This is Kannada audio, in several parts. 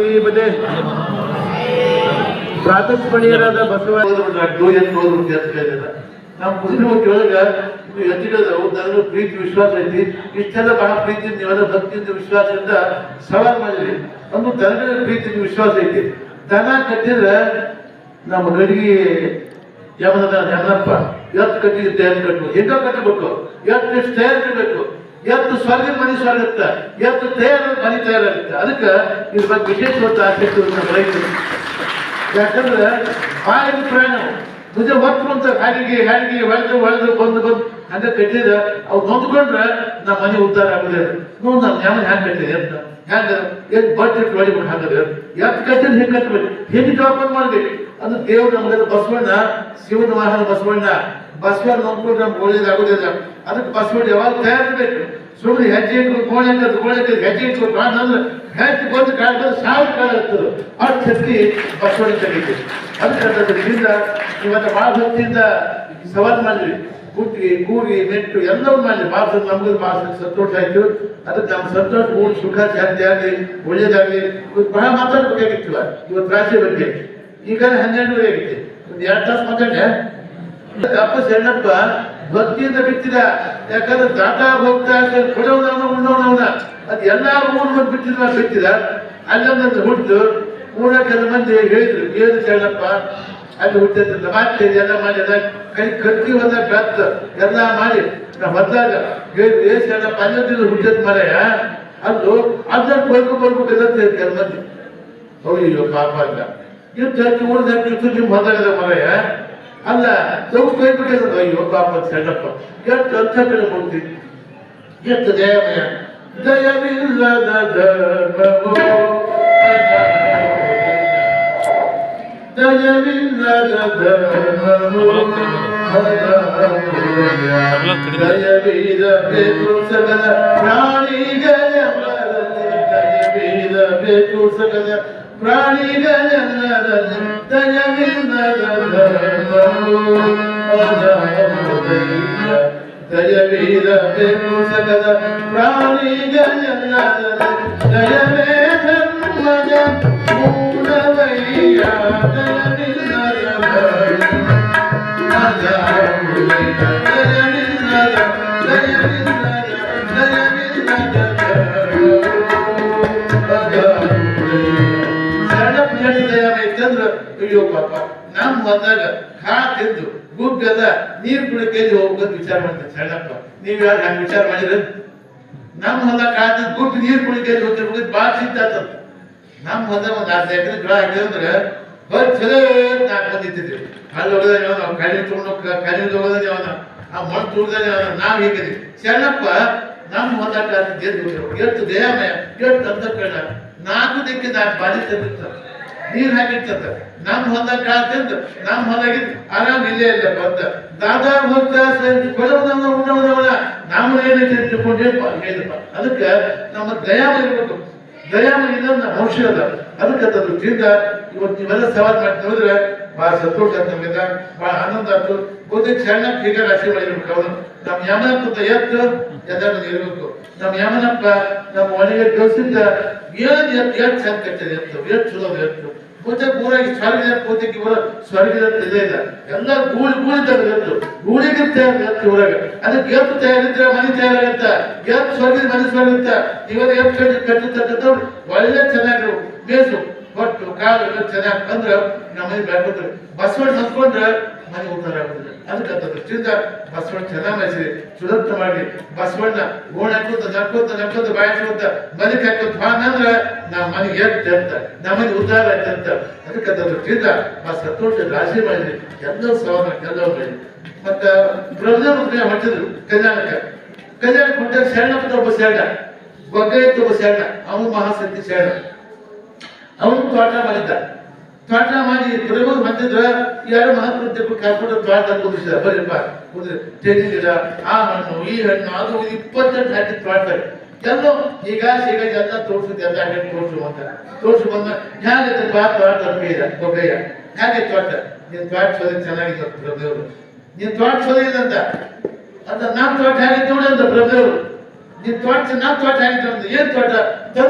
ಬದೇ ಪ್ರಾತಸ್ಮರಣೀಯರಾದ ಬಸವ ನಮ್ಮ ಮುಸ್ಲಿಮಕ್ಕೆ ಒಳಗ ಇದು ಎತ್ತಿಡೋದು ನನಗೂ ಪ್ರೀತಿ, ವಿಶ್ವಾಸ ಐತಿ. ಇಷ್ಟೆಲ್ಲ ಬಹಳ ಪ್ರೀತಿ ನೀವೆಲ್ಲ ಭಕ್ತಿಯಿಂದ, ವಿಶ್ವಾಸದಿಂದ ಸವಾಲ್ ಮಾಡಿದ್ರಿ. ಒಂದು ದನಗಳ ಪ್ರೀತಿ ವಿಶ್ವಾಸ ಐತಿ. ದನ ಕಟ್ಟಿದ್ರೆ ನಮ್ಮ ಗಡಿಗೆ ಯಮನದ ಯಮನಪ್ಪ ಎತ್ತು ಕಟ್ಟಿಗೆ ತಯಾರು ಕಟ್ಟಬೇಕು. ಹೆಂಗ ಕಟ್ಟಬೇಕು. ಎತ್ತು ತಯಾರು ಕಟ್ಟಬೇಕು. ಎತ್ತು ಸ್ವರ್ಗ ಮನೆ ಸ್ವರ್ಗತ್ತ ಎತ್ತು ಮನಿ ಮನೆ ತಯಾರಾಗುತ್ತೆ. ಅದಕ್ಕೆ ಇದ್ರ ಬಗ್ಗೆ ವಿಶೇಷವಾದ ಆಸಕ್ತಿ ರೈತರು ಯಾಕಂದ್ರೆ ಬಾಯಿಗೆ ಪ್ರಾಣ ನಿಜ ಹೊತ್ತು ಅಂತ ಹಾಡಿಗೆ ಹಾಡಿಗೆ ಹೊಳೆದು ಹೊಳೆದು ಬಂದು ಬಂದು ಹಂಗೆ ಕಟ್ಟಿದ ಅವು ಹೊಂದ್ಕೊಂಡ್ರೆ ನಮ್ಮ ಮನೆ ಉದ್ಧಾರ ಆಗುದಿಲ್ಲ ನೋಡ್ ನಮ್ಮ ಯಾವ ಹ್ಯಾಂಗ ಕಟ್ಟಿದೆ ಅಂತ. ಹ್ಯಾಂಗ? ಏನ್ ಬಜೆಟ್ ಹೊಡಿಬೇಕು ಹಂಗದ ಎತ್ ಕಟ್ಟಿದ್ರೆ ಹೆಂಗ್ ಕಟ್ಟಬೇಕು ಹೆಂಗ್ ಜವಾಬ್ದಾರಿ ಮಾಡ್ಬೇಕು? ಅದು ದೇವ್ರು ನಮ್ಗೆ ಬಸವಣ್ಣ, ಶಿವನ ವಾಹನ ಬಸವಣ್ಣ. ಬಸವಣ್ಣ ನೋಡ್ಕೊಂಡು ನಮ್ಗೆ ಒಳ್ಳೇದಾಗೋದಿಲ್ಲ ಅದಕ್ಕೆ ಬಸವಣ್ಣ ಯಾವಾಗ ತಯಾರಿರ್ಬೇಕು? ಸುಮ್ಮನೆ ಹೆಜ್ಜೆ ಇಟ್ಕೊಂಡು ಕೋಣೆ ಅಂತ ಕೋಣೆ ಹೆಜ್ಜೆ ಇಟ್ಕೊಂಡು ಕಾಣ ಅಂದ್ರೆ ಹೆಜ್ಜೆ ಬಂದು ಕಾಳ ಬಂದು ಸಾವಿರ ಕಾಳ ಇರ್ತದೆ ಅಷ್ಟು ಶಕ್ತಿ ಬಸವಣ್ಣ ತೆಗಿತೀವಿ ಅದಕ್ಕೆ ಇವತ್ತು ಭಾಳ ಭಕ್ತಿಯಿಂದ ಸವಾಲು ಮಾಡಿದ್ವಿ ಕುಟ್ಟಿ ಕೂಗಿ ನೆಟ್ಟು ಎಲ್ಲವೂ ಮಾಡಿ ಭಾಳ ನಮ್ಗೆ ಭಾಷೆ ಸಂತೋಷ ಆಯ್ತು. ಅದಕ್ಕೆ ನಮ್ಮ ಸಂತೋಷ ಮೂರು ಸುಖ, ಶಾಂತಿ ಆಗಲಿ, ಒಳ್ಳೇದಾಗಲಿ. ಇವತ್ತು ಬಹಳ ಮಾತಾಡ್ಬೇಕಾಗಿತ್ತಲ್ಲ ಇವತ್ತು ರಾಶಿ ಬಗ್ಗೆ. ಈಗ ಹನ್ನೆರಡುವರೆ ಆಗಿದೆ ಒಂದು ಎರಡು ತಾಸು ಮಾತಾಡ್ಯ ಅಪ್ಪ ಸಣ್ಣಪ್ಪ ಭಕ್ತಿಯಿಂದ ಬಿತ್ತಿದ ಯಾಕಂದ್ರೆ ದಾಟ ಹೋಗ್ತಾ ಕೊಡೋನವನ, ಉಣ್ಣೋನವನ. ಅದು ಎಲ್ಲ ಊರ್ ಮಂದಿ ಬಿತ್ತಿದ ಬಿತ್ತಿದ ಹುಟ್ಟು ಊರ ಕೆಲ ಮಂದಿ ಹೇಳಿದ್ರು, ಏನು ಸಣ್ಣಪ್ಪ? ಅಲ್ಲಿ ಹುಟ್ಟಿದ್ರಲ್ಲ ಮತ್ತೆ ಎಲ್ಲ ಮಾಡಿ ಕೈ ಕತ್ತಿ ಹೋದ ಬೆತ್ತ, ಎಲ್ಲ ಮಾಡಿ. ಬಂದಾಗ ದೇಶ ಎಲ್ಲ ಅಲ್ಲೊಂದಿನ ಹುಟ್ಟಿದ ಮರೆಯ ಅದು ಅದನ್ನ ಬರ್ಬೇಕು ಅಂತ ಕೆಲ ಮಂದಿ. ಅಯ್ಯೋ, ಪಾಪ ಅಂತ ಯುದ್ಧ ಹಚ್ಚಿ ಉಳಿದ ಹಚ್ಚಿ ನಿಮ್ಮ ಹೊಂದಾಗದ ಮರೆಯ ಅಲ್ಲ ನಾವು ಕೈ ಬಿಟ್ಟಿದ್ರು ಅಯ್ಯೋ, ಪಾಪ ಸಣ್ಣಪ್ಪ. ಎಷ್ಟು ಅರ್ಥ ಕಡೆ ಹೋಗ್ತೀವಿ ಎಷ್ಟು ದಯಮಯ ದಯವಿಲ್ಲದ ಧರ್ಮವು. ದಯವಿರಬೇಕು ಸಕಲ ಪ್ರಾಣಿಗಳ ಪ್ರಾಣಿಗಳೆಲ್ಲರಲ್ಲಿ ದಯವಿಲ್ಲದ ಧರ್ಮವು ಅನಾಮಧೇಯ. ದಯವಿರಬೇಕು ಸಕಲ ಪ್ರಾಣಿಗಳೆಲ್ಲರಲ್ಲಿ ದಯವೇ ಧರ್ಮದ ಅಯ್ಯೋ ಪಾಪ ನಮ್ ಹೋದಾಗ ಖಾ ತಿಂದು ಗುಬ್ಬೆಲ್ಲ ನೀರ್ ಕುಡಿಕೆ ಹೋಗ್ಬೇಕು ವಿಚಾರ ಮಾಡ್ತಾರೆ ಸಣ್ಣಪ್ಪ ನೀವ್ ಯಾರು ಹಂಗ ವಿಚಾರ ಮಾಡಿರ ನಮ್ಮ ಹೊಲ ಕಾದ ಗುಬ್ಬಿ ನೀರ್ ಕುಡಿಕೆ ಹೋಗ್ತಿರ್ಬೇಕು ಚಿಂತೆ ಆತದ ನಮ್ ಬಂದ್ರೆ ಒಂದ್ ಅರ್ಧ ಎಕರೆ ಜ್ವರ ಹಾಕಿದ್ರೆ ಅಂದ್ರೆ ನಾಲ್ಕು ಅಲ್ಲಿ ಹೋಗದ ನಾವು ಕಡಿ ತಗೊಂಡು ಕಡಿ ಹೋಗದ ಅವನ, ಆ ಮಣ್ಣು ತುಳಿದ ಅವನ, ನಾವ್ ಹೀಗಿದ್ವಿ ಶರಣಪ್ಪ ನಮ್ಮ ಅಂತ ಎಷ್ಟು ದೇಹಮಯ, ಎಷ್ಟು ಅಂತಕರಣ. ನಾಲ್ಕು ದಿಕ್ಕಿ ನಾಲ್ಕು ಬಾರಿ ತಂದಿರ್ತಾರೆ ನೀರ್ ಹಾಕಿರ್ತಂತ ನಮ್ ಹೊಲ ಕಾತಿಂದ ನಮ್ ಹೊಲಗಿದ್ ಆರಾಮ್ ಇಲ್ಲೇ ಇಲ್ಲ ಅಂತ. ದಾದಾ ಭಕ್ತ ನಮ್ಮ ಉಣ್ಣವನವನ ಹೇಳಿದಪ್ಪ. ಅದಕ್ಕೆ ನಮ್ಮ ದಯಾಮ ಇರ್ಬೇಕು ದಯಾಮ ಇದನ್ನ ಔಷಧ ಅದ ಅದಕ್ಕೆ ತಂದು ತಿಂದ, ಇವತ್ತು ನೀವೆಲ್ಲ ಸವಾಲ್ ಮಾಡಿ ನೋಡಿದ್ರೆ ಬಹಳ ಸಂತೋಷ ಅಂತ ನಮ್ಮಿಂದ ಬಹಳ ಆನಂದ ಆಯ್ತು ಬಹುತೇಕ ಚರಣ ಕೀಗ ರಾಶಿ ಮಾಡಿರ್ಬೇಕು ಅವನು. ನಮ್ಮ ಯಮನಪ್ಪ ಎತ್ತು ಎದ್ದು ಇರಬೇಕು. ನಮ್ಮ ಯಮನಪ್ಪ ನಮ್ಮ ಒಳಗೆ ಕಳಿಸಿದ್ದ ಏನ್ ಎತ್ತು ಎಷ್ಟು ಚಂದ ಕಟ್ಟಿದೆ ಎತ್ತು ಎಷ್ಟು ಚಲೋ ಎತ್ತು. ಬಹುತೇಕ ಪೂರಾಗಿ ಸ್ವರ್ಗದ ಪೂಜೆಗೆ ಇವರ ಸ್ವರ್ಗದ ಇದೆ ಇಲ್ಲ ಎಲ್ಲ ಗೂಳಿ ಗೂಳಿ ಎತ್ತು ಗೂಳಿಗೆ ತಯಾರ ಎತ್ತು ಊರಾಗ ಅದಕ್ಕೆ ಎತ್ತು ತಯಾರಿದ್ರೆ ಮನೆ ತಯಾರಾಗತ್ತ ಗೇಪ್ ಸ್ವರ್ಗದ ಮನೆ ಸ್ವರ್ಗಿತ್ತ ಇವಾಗ ಎತ್ತು ಕಟ್ಟಿ ಕಟ್ಟುತ್ತಕ್ಕಂಥವ್ರು ಒಳ್ಳೆ ಚೆನ್ನಾಗಿರು ಬೇಸು ಹೊಟ್ಟು ಕಾಲು ಎಲ್ಲ ಚೆನ್ನಾಗಿ ಬಂದ್ರೆ ನಮ್ಮ ಮನೆ ಬೆಳ್ಕೊತಾರೆ ಬಸವಣ್ಣ ಹತ್ಕೊಂಡ್ರೆ ಮನೆ ಉದ್ಧಾರ ಆಗುದಿಲ್ಲ ಅದಕ್ಕೆ ಅಂತ ದೃಷ್ಟಿಯಿಂದ ಬಸವಣ್ಣ ಚೆನ್ನಾಗಿ ಮಾಡಿಸಿ ಸುರಕ್ಷ ಮಾಡಿ. ಬಸವಣ್ಣ ಓಣ್ ಹಾಕೋತ ನಕ್ಕೋತ ನಕ್ಕೋತ ಬಾಯಿಸ್ಕೋತ ಮನೆಗೆ ಹಾಕೋತ ಬಾ ಅಂದ್ರೆ ನಮ್ಮ ಮನೆಗೆ ಎತ್ತೆ ಅಂತ, ನಮ್ಮ ಮನೆ ಉದ್ಧಾರ ಆಯ್ತು ಅಂತ. ಅದಕ್ಕೆ ಅಂತ ದೃಷ್ಟಿಯಿಂದ ಬಸ್ ಸಂತೋಷ ರಾಶಿ ಮಾಡಿದ್ರಿ ಎಲ್ಲ ಸವಾಲ ಎಲ್ಲ ಮಾಡಿ. ಮತ್ತ ಪ್ರಧಾನಮಂತ್ರಿ ಹೊಟ್ಟಿದ್ರು ಕಲ್ಯಾಣಕ್ಕೆ. ಕಲ್ಯಾಣಕ್ಕೆ ಹೊಟ್ಟಾಗ ಶರಣ ಒಬ್ಬ ಶರಣ. ಬಗ್ಗೆ ಒಬ್ಬ ಶರಣ. ಅವನು ಮಹಾಸಕ್ತಿ ಶರಣ. ಅವನು ತೋಟ ಮಾಡಿದ್ದ. ತೋಟ ಮಾಡಿ ಪ್ರಭು ಬಂದಿದ್ರ, ಯಾರು ಮಹಾಪ್ರತಿಯಪ್ಪ ಕಾಯ್ಕೊಂಡು ತೋಟ ಕುದಿಸಿದ ಬರೀಪ್ಪ ಕುದ್ರೆ ಗಿಡ ಆ ಹಣ್ಣು, ಈ ಹಣ್ಣು, ಅದು ಇಪ್ಪತ್ತೆಂಟು ಹಾಕಿ ತೋಟ ಎಲ್ಲೋ ಈಗ ಸೀಗ ಎಲ್ಲ ತೋರ್ಸಿದ್ ಎಲ್ಲ ಹಾಕಿ ತೋರಿಸು ಅಂತ. ತೋರಿಸು ಬಂದ ಹೇಗೆ ಬಾ ತೋಟ ಅನ್ಕೈದ ಗೊಬ್ಬಯ್ಯ ಹೇಗೆ ತೋಟ? ನಿನ್ ತೋಟ ಸೋದಿ ಚೆನ್ನಾಗಿದೆ ಪ್ರಭುದೇವರು ನೀನು ತೋಟ ಸೋದಿಲ್ಲ ಅಂತ. ನಾನ್ ತೋಟ ಹೇಗೆ ನೋಡಿ ಅಂತ ಪ್ರಭುದೇವರು ನಿನ್ ತೋಟ, ನಾನ್ ತೋಟ ಹೇಗೆ ಏನ್ ತೋಟ?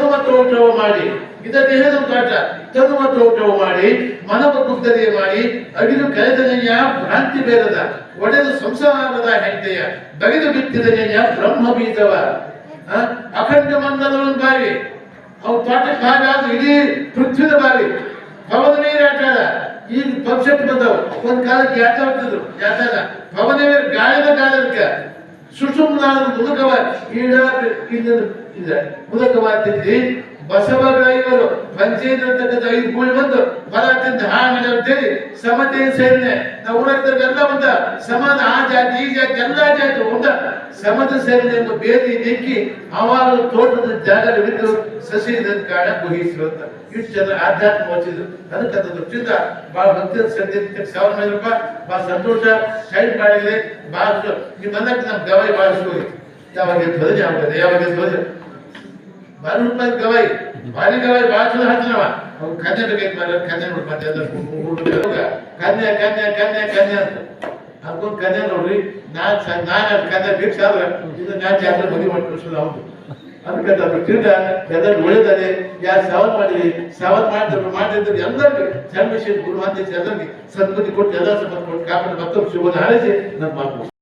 ಮತ್ತು ತೋಟ ಮಾಡಿ. ಇದಕ್ಕೆ ತೋಟ? ತನು ಮತ್ತು ತೋಟವು ಮಾಡಿ ಮನವ ಕುದ್ದರಿಯ ಮಾಡಿ, ಅಗಿದು ಕಳೆದನೆಯ ಭ್ರಾಂತಿ ಬೇರದ, ಒಡೆದು ಸಂಸಾರದ ಹೆಂಡೆಯ ಬಗೆದು ಬಿತ್ತಿದನೆಯ ಬ್ರಹ್ಮ ಬೀಜವ ಅಖಂಡ ಮಂಡಲವನ್ನು ಬಾವಿ. ಅವು ತೋಟಕ್ಕೆ ಆದ್ರೆ ಇಡೀ ಪೃಥ್ವಿದ ಬಾವಿ. ಭವನ ಮೇಲೆ ಆಟಾದ. ಆಡ. ಈಗ ಪಕ್ಷಕ್ಕೆ ಬಂದವು. ಒಂದ್ ಕಾಲಕ್ಕೆ ಯಾತ ಆಗ್ತಿದ್ರು. ಯಾತಾದ ಭವನ ಮೇಲೆ ಗಾಯದ சுற்றும்னாலும் முதல் கவா ஈடாக இருந்தது இல்லை முதல் கவாத்தத்தில் ಇವರು ಪಂಚಾಯತ್ ಅಂತಕ್ಕಂಥ ಐದು ಕೂಳಿ ಬಂದು ಹೊರ ತಿಂದು ಹಾಳು ಅಂತೇಳಿ ಸಮತೆ ಸೇರಿದೆ ನಾವು ಊರಾಗ್ತಾರೆಲ್ಲ ಬಂದ ಸಮಾನ ಆ ಜಾತಿ, ಈ ಜಾತಿ ಎಲ್ಲ ಜಾತಿ ಒಂದ ಸಮತ ಸೇರಿದೆ ಎಂಬ ಬೇದಿ ನೆಕ್ಕಿ ಅವಾಗ ತೋಟದ ಜಾಗ ಬಿದ್ದು ಸಸಿ ಇದನ್ನ ಕಾಣ ಮುಗಿಸ್ರು ಅಂತ. ಇಷ್ಟು ಜನ ಆಧ್ಯಾತ್ಮ ವಚಿದ್ರು ಅದಕ್ಕೆ ಅದು ದೃಷ್ಟಿಯಿಂದ ಬಹಳ ಭಕ್ತಿ ಸದ್ಯಕ್ಕೆ ಸಾವಿರ ಮೇಲೆ ರೂಪಾಯಿ ಬಹಳ ಸಂತೋಷ. ಸೈಡ್ ಮಾಡಿದ್ರೆ ಬಹಳ ನಿಮ್ಮ ಬಂದಕ್ಕೆ ನಮ್ಮ ಗವಾಯಿ ಬಹಳ ಶುರು ಯಾವಾಗ ಯಾವಾಗ ಬಾರ ಗವಾಯಿ ಭಾರಿ ಗವಾಯಿ ಬಹಳ ಚಲೋ ಅವ್ನು ಕನ್ಯೆ ಬೇಕಾಯ್ತು ಮಾರ ಕನ್ಯೆ ಅದ್ರ ಕನ್ಯೆ ಕನ್ಯೆ ಕನ್ಯೆ ಕನ್ಯೆ ಅಂತ. ಅದ್ಕೊಂದು ಕನ್ಯೆ ನೋಡ್ರಿ, ನಾನ್ ನಾನ್ ಕನ್ಯೆ ಭಿಕ್ಷ ಆದ್ರೆ ಇದು ನಾನ್ ಜಾತ್ರೆ ಮದುವೆ ಮಾಡಿ ಹೌದು. ಅದಕ್ಕೆ ಅದು ತಿರ್ಗ ಎಲ್ಲರೂ ಒಳ್ಳೆದಾರೆ ಯಾರು ಸಾವತ್ ಮಾಡಿದ್ರಿ ಸಾವತ್ ಮಾಡಿದ್ರು ಮಾಡಿದ್ರು ಎಲ್ಲರಿಗೂ ಸಣ್ಣ ವಿಷಯ ಗುರು ಅಂತ ಎಲ್ಲರಿಗೆ ಸದ್ಬುದ್ಧಿ ಕೊಟ್ಟು ಎಲ್ಲ ಸಂಬಂಧ ಕೊಟ್ಟು ಕಾಪಾಡಿ ಮತ್ತೊಬ್ಬ ಶಿವನ ಹಾರಿಸಿ ನನ್ನ ಮಾತು